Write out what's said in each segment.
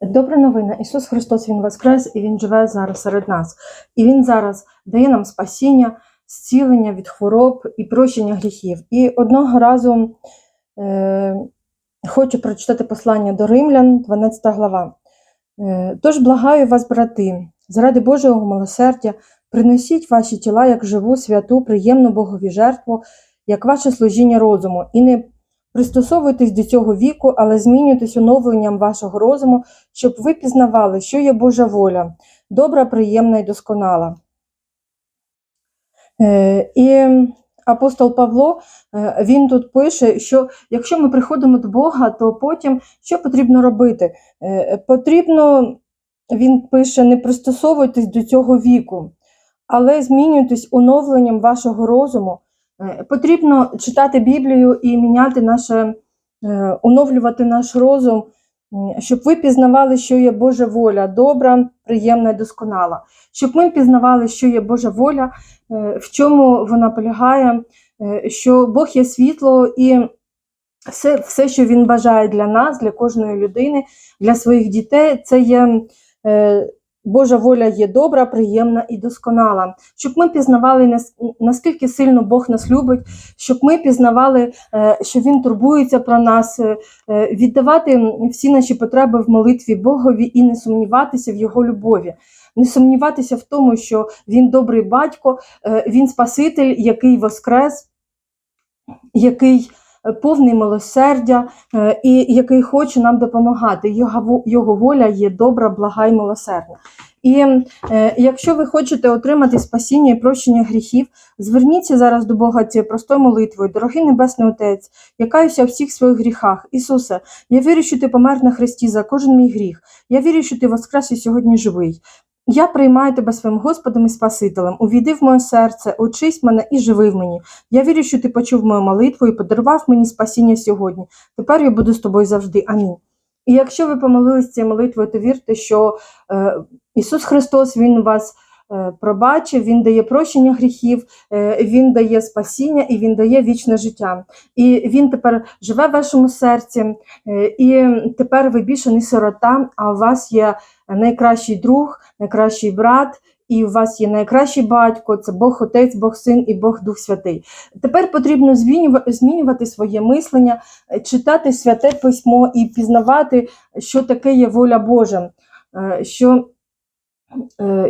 Добра новина. Ісус Христос Він Воскрес і Він живе зараз серед нас. І Він зараз дає нам спасіння, зцілення від хвороб і прощення гріхів. І одного разу е, хочу прочитати послання до Римлян, 12 глава. Е, Тож благаю вас, брати, заради Божого милосердя, приносіть ваші тіла як живу, святу, приємну Богові жертву, як ваше служіння розуму, і не пристосовуйтесь до цього віку, але змінюйтесь оновленням вашого розуму, щоб ви пізнавали, що є Божа воля, добра, приємна і досконала. Е, І апостол Павло е, він тут пише, що якщо ми приходимо до Бога, то потім що потрібно робити? Е, Потрібно, він пише, не пристосовуйтесь до цього віку, але змінюйтесь оновленням вашого розуму. Е, Потрібно читати Біблію і міняти наше, е, оновлювати наш розум, щоб ви пізнавали, що є Божа воля, добра, приємна і досконала. Щоб ми пізнавали, що є Божа воля, е, в чому вона полягає, що Бог є світло і все, все, що Він бажає для нас, для кожної людини, для своїх дітей, це є. Божа воля є добра, приємна і досконала, щоб ми пізнавали наскільки сильно Бог нас любить, щоб ми пізнавали, е, що Він турбується про нас, е, е, віддавати всі наші потреби в молитві Богові і не сумніватися в Його любові, не сумніватися в тому, що Він добрий батько, Він Спаситель, який воскрес, який повний милосердя е, і який хоче нам допомагати. Його, воля є добра, блага і милосердна. І е, якщо ви хочете отримати спасіння і прощення гріхів, зверніться зараз до Бога цією простою молитвою. Дорогий Небесний Отець, я каюся у всіх своїх гріхах. Ісусе, я вірю, що ти помер на хресті за кожен мій гріх. Я вірю, що ти воскрес і сьогодні живий. Я приймаю тебе своїм Господом і Спасителем. Увійди в моє серце, очись мене і живи в мені. Я вірю, що ти почув мою молитву і подарував мені спасіння сьогодні. Тепер я буду з тобою завжди. Амінь. І якщо ви помолились цією молитвою, то вірте, що е, Ісус Христос Він вас пробачив, Він дає прощення гріхів, е, Він дає спасіння і Він дає вічне життя. І Він тепер живе в вашому серці, е, і тепер ви більше не сирота, а у вас є найкращий друг, найкращий брат. І у вас є найкращий батько, це Бог Отець, Бог Син і Бог Дух Святий. Тепер потрібно змінювати своє мислення, е, читати святе письмо і пізнавати, що таке є воля Божа, е, що, е,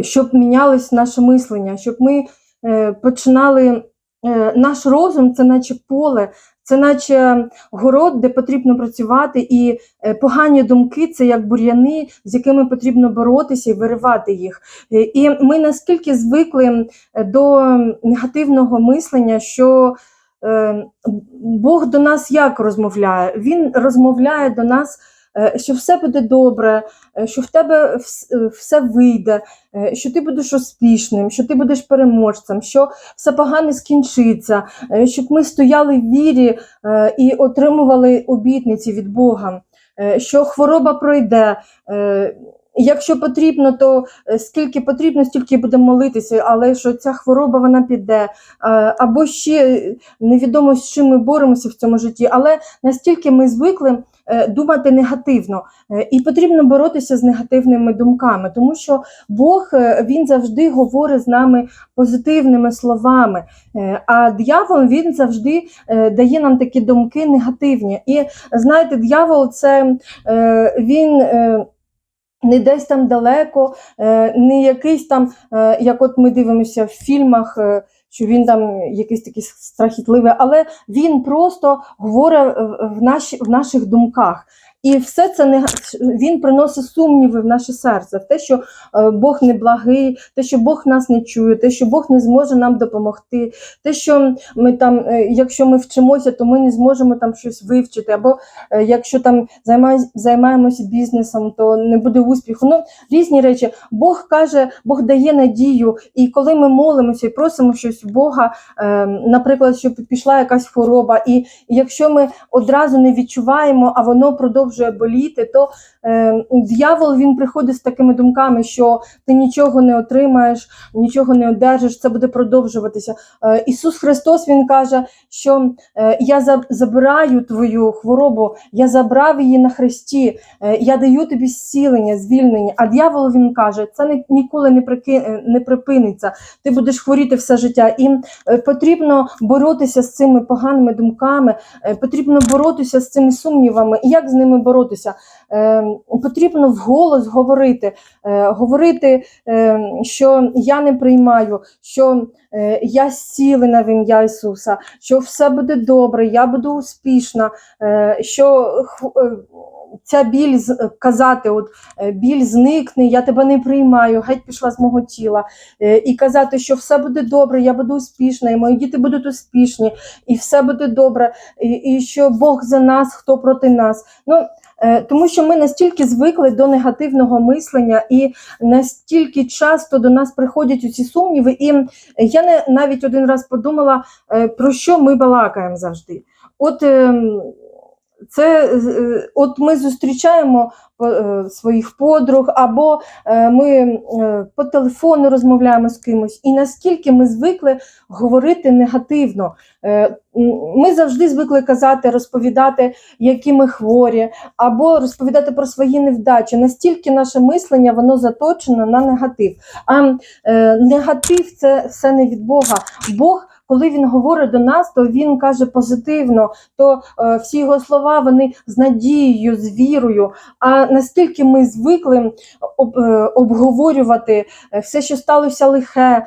щоб мінялось наше мислення, щоб ми е, починали. е, Наш розум це наче поле, це наче город, де потрібно працювати, і е, погані думки це як бур'яни, з якими потрібно боротися і виривати їх. Е, І ми наскільки звикли е, до негативного мислення, що е, Бог до нас як розмовляє? Він розмовляє до нас, е, що все буде добре, е, що в тебе е, все вийде, е, що ти будеш успішним, що ти будеш переможцем, що все погане скінчиться, е, щоб ми стояли в вірі е, і отримували обітниці від Бога, е, що хвороба пройде. е, Якщо потрібно, то е, скільки потрібно, стільки будемо молитися, але що ця хвороба вона піде, е, або ще невідомо з чим ми боремося в цьому житті, але настільки ми звикли е, думати негативно, Е, і потрібно боротися з негативними думками, тому що Бог е, він завжди говорить з нами позитивними словами. Е, А диявол він завжди е, дає нам такі думки негативні. І знаєте, диявол це е, він. е, Не десь там далеко, е, не якийсь там, е, як от ми дивимося в фільмах, е, що він там якийсь такий страхітливий, але він просто говорить в- наші, в наших думках. І все це не він приносить сумніви в наше серце, в те, що е, Бог не благий, те, що Бог нас не чує, те, що Бог не зможе нам допомогти, те, що ми там, е, якщо ми вчимося, то ми не зможемо там щось вивчити, або е, якщо там займаємося бізнесом, то не буде успіху. Ну різні речі. Бог каже, Бог дає надію, і коли ми молимося і просимо щось у Бога, наприклад, щоб пішла якась хвороба, і якщо ми одразу не відчуваємо, а воно продовжує продовжує боліти, то е, дьявол він приходить з такими думками, що ти нічого не отримаєш, нічого не одержиш, це буде продовжуватися. Е, Ісус Христос Він каже, що е, я забираю твою хворобу, я забрав її на хресті, е, я даю тобі зцілення, звільнення. А дьявол він каже, це ні- ніколи не, прики, е, не припиниться. Ти будеш хворіти все життя. І е, потрібно боротися з цими поганими думками, е, потрібно боротися з цими сумнівами. І як з ними боротися? Е, Потрібно вголос говорити, е, говорити, е, що я не приймаю, що я зцілена в ім'я Ісуса, що все буде добре, я буду успішна, що ця біль казати, от е, біль зникне, я тебе не приймаю, геть пішла з мого тіла. Е, І казати, що все буде добре, я буду успішна, і мої діти будуть успішні, і все буде добре, і, і що Бог за нас, хто проти нас. Ну, е, тому що ми настільки звикли до негативного мислення, і настільки часто до нас приходять ці сумніви. І я не навіть один раз подумала, е, про що ми балакаємо завжди. От ем, це е, от ми зустрічаємо е, своїх подруг, або е, ми по телефону розмовляємо з кимось, і наскільки ми звикли говорити негативно. Ми завжди звикли казати, розповідати, які ми хворі, або розповідати про свої невдачі. Настільки наше мислення воно заточено на негатив. А негатив це все не від Бога. Бог. Коли він говорить до нас, то він каже позитивно, то е, всі його слова вони з надією, з вірою. А наскільки ми звикли об, е, обговорювати е, все, що сталося лихе, е,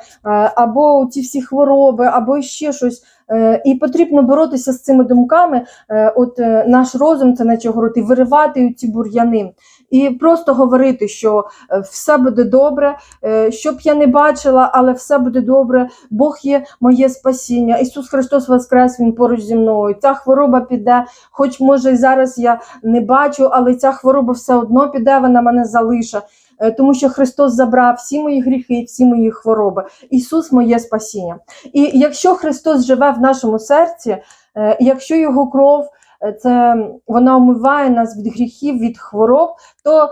або ці всі хвороби, або ще щось. Е, І потрібно боротися з цими думками. Е, От наш розум це наче говорити, виривати ці бур'яни і просто говорити, що все буде добре, е, щоб я не бачила, але все буде добре. Бог є моє спасіння. Ісус Христос Воскрес, Він поруч зі мною. Ця хвороба піде, хоч може і зараз я не бачу, але ця хвороба все одно піде, вона мене залише. Е, Тому що Христос забрав всі мої гріхи, всі мої хвороби. Ісус моє спасіння. І якщо Христос живе в нашому серці, е, якщо Його кров е, це вона омиває нас від гріхів, від хвороб, то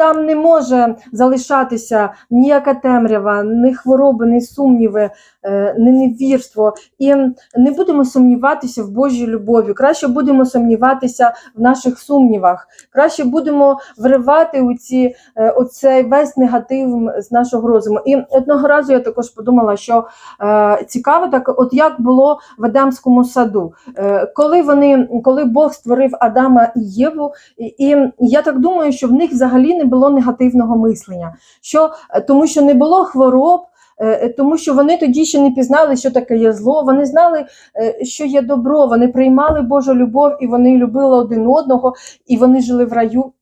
там не може залишатися ніяка темрява, ні хвороби, ні сумніви, е, ні невірство. І не будемо сумніватися в Божій любові. Краще будемо сумніватися в наших сумнівах. Краще будемо виривати у ці, е, оцей весь негатив з нашого розуму. І одного разу я також подумала, що е, цікаво, так от як було в Адамському саду, е, коли вони, коли Бог створив Адама і Єву, і, і я так думаю, що в них взагалі не було негативного мислення, що е, тому що не було хвороб. е, Тому що вони тоді ще не пізнали, що таке є зло. Вони знали, е, що є добро. Вони приймали Божу любов, і вони любили один одного, і вони жили в раю.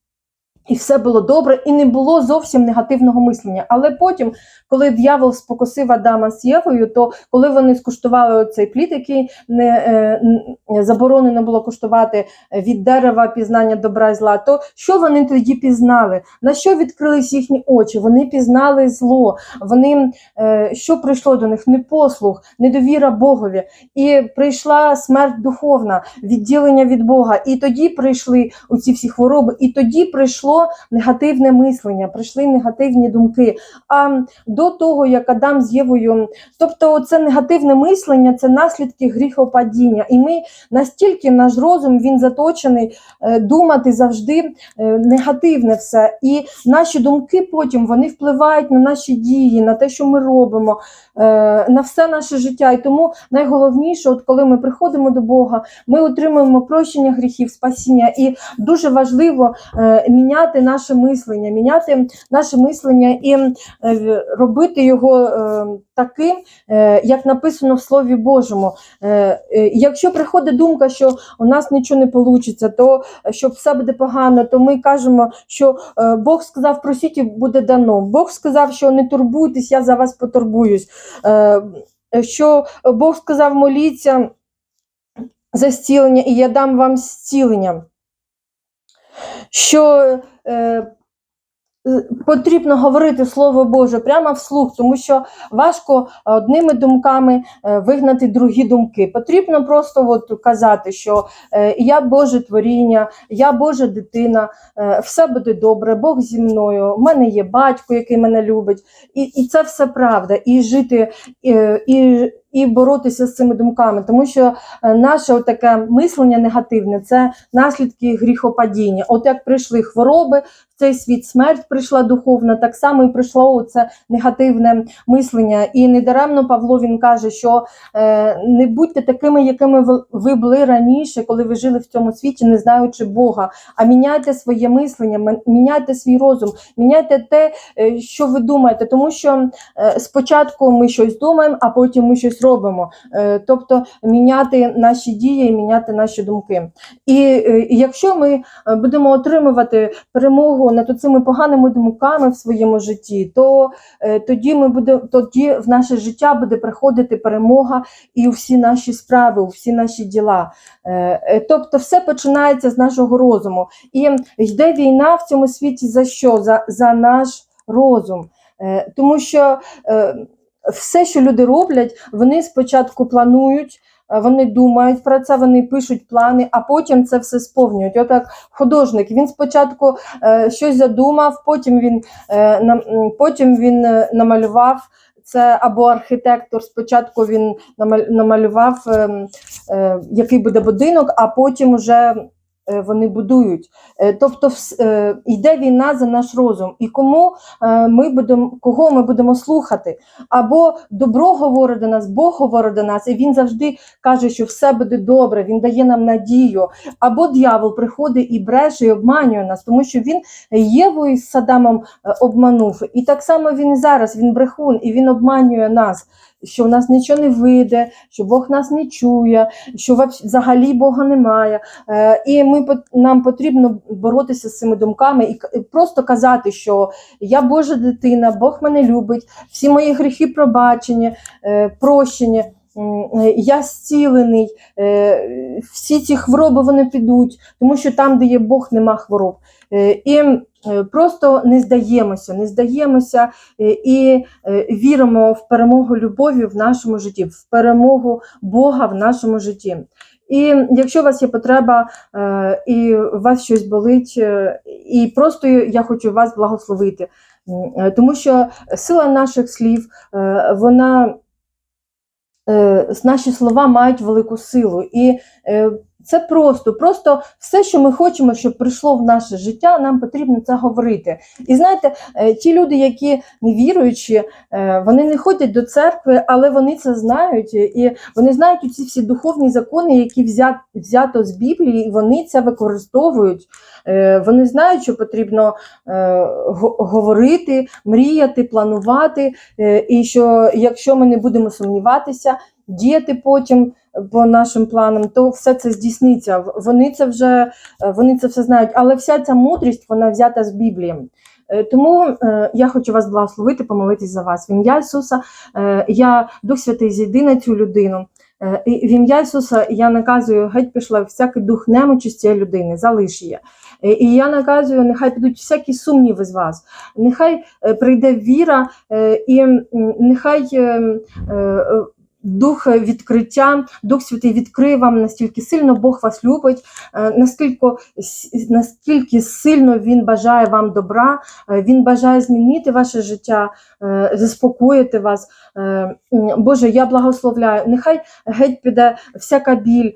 І все було добре, і не було зовсім негативного мислення. Але потім, коли дьявол спокусив Адама з Євою, то коли вони скуштували цей плід, який не е, заборонено було куштувати від дерева пізнання добра і зла, то що вони тоді пізнали? На що відкрились їхні очі? Вони пізнали зло. Вони е, що прийшло до них? Непослух, недовіра Богові, і прийшла смерть духовна, відділення від Бога. І тоді прийшли оці всі хвороби, і тоді прийшло негативне мислення, прийшли негативні думки. А до того, як Адам з Євою, тобто це негативне мислення, це наслідки гріхопадіння. І ми настільки наш розум він заточений е, думати завжди е, негативне все. І наші думки потім вони впливають на наші дії, на те, що ми робимо, е, на все наше життя. І тому найголовніше, от коли ми приходимо до Бога, ми отримуємо прощення гріхів, спасіння. І дуже важливо е, міняти наше мислення, міняти наше мислення і е, робити його е, таким, е, як написано в Слові Божому. Якщо приходить думка, що у нас нічого не вийде, то що все буде погано, то ми кажемо, що Бог сказав, просіть і буде дано. Бог сказав, що не турбуйтесь, я за вас потурбуюсь. Що Бог сказав, моліться за зцілення, і я дам вам зцілення. Що е, потрібно говорити Слово Боже прямо вслух, тому що важко е, одними думками е, вигнати другі думки. Потрібно просто от казати, що е, я Боже творіння, я Божа дитина, все буде добре, Бог зі мною, в мене є батько, який мене любить. І, і це все правда. І жити, е, і, і боротися з цими думками, тому що е, наше таке мислення негативне це наслідки гріхопадіння. От як прийшли хвороби в цей світ, смерть прийшла духовна, так само і прийшло це негативне мислення. І недаремно Павло він каже, що е, не будьте такими, якими ви- були раніше, коли ви жили в цьому світі, не знаючи Бога. А міняйте своє мислення, міняйте свій розум, міняйте те, е, що ви думаєте, тому що спочатку ми щось думаємо, а потім ми щось робимо. Е, Тобто міняти наші дії, міняти наші думки. І е, якщо ми е, будемо отримувати перемогу над цими поганими думками в своєму житті, то тоді ми буде, тоді в наше життя буде приходити перемога і у всі наші справи, у всі наші діла. Тобто, все починається з нашого розуму. І йде війна в цьому світі за що? За, за наш розум. Тому що все, що люди роблять, вони спочатку планують. е, Вони думають про це, вони пишуть плани, а потім це все сповнюють. Отак художник він спочатку е, щось задумав, потім він, е, м, потім він е, намалював це, або архітектор. Спочатку він намалював, е, е, який буде будинок, а потім вже вони будують. Е, Тобто е, йде війна за наш розум. І кому е, ми будемо, кого ми будемо слухати? Або добро говорить до нас, Бог говорить до нас, і він завжди каже, що все буде добре, він дає нам надію. Або дьявол приходить і бреше, і обманює нас, тому що він Єву із Садамом е, обманув. І так само він зараз, він брехун, і він обманює нас. Що в нас нічого не вийде, що Бог нас не чує, що взагалі Бога немає. Е, і ми нам потрібно боротися з цими думками і просто казати, що я Божа дитина, Бог мене любить, всі мої гріхи пробачені, е, прощені. М, е, Я зцілений, е, всі ці хвороби вони підуть, тому що там, де є Бог, нема хвороб. Е, І е, просто не здаємося, не здаємося е, і е, віримо в перемогу любові в нашому житті, в перемогу Бога в нашому житті. І якщо у вас є потреба, е, і у вас щось болить, е, і просто я хочу вас благословити, е, тому що сила наших слів, е, вона е, наші слова мають велику силу. І е, це просто, просто все, що ми хочемо, щоб прийшло в наше життя, нам потрібно це говорити. І знаєте, е, ті люди, які не віруючі, е, вони не ходять до церкви, але вони це знають, і вони знають ці всі духовні закони, які взят, взято з Біблії, і вони це використовують. Е, Вони знають, що потрібно е, говорити, мріяти, планувати, е, і що якщо ми не будемо сумніватися, діяти потім по нашим планам, то все це здійсниться. Вони це вже е, вони це все знають, але вся ця мудрість вона взята з Біблії. Е, Тому е, я хочу вас благословити, помолитись за вас. В ім'я Ісуса, я Дух Святий, зійди на цю людину. І в ім'я Ісуса я наказую, геть пішла всякий дух немочі цієї людини, залиш її. І я наказую, нехай підуть всякі сумніви з вас, нехай прийде віра, і нехай е, е, дух відкриття, Дух Святий відкриє вам настільки сильно Бог вас любить, е, наскільки, наскільки сильно Він бажає вам добра, е, Він бажає змінити ваше життя, е, заспокоїти вас. Боже, я благословляю. Нехай геть піде всяка біль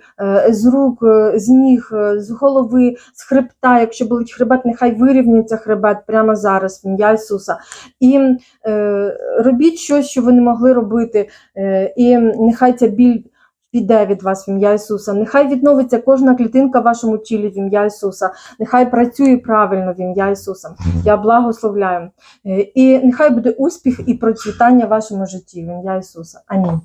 з рук, з ніг, з голови, з хребта. Якщо болить хребет, нехай вирівняється хребет прямо зараз, в ім'я Ісуса. І робіть щось, що ви не могли робити. І нехай ця біль піде від вас в ім'я Ісуса. Нехай відновиться кожна клітинка в вашому тілі в ім'я Ісуса. Нехай працює правильно в ім'я Ісуса. Я благословляю. Е, І нехай буде успіх і процвітання в вашому житті в ім'я Ісуса. Амінь.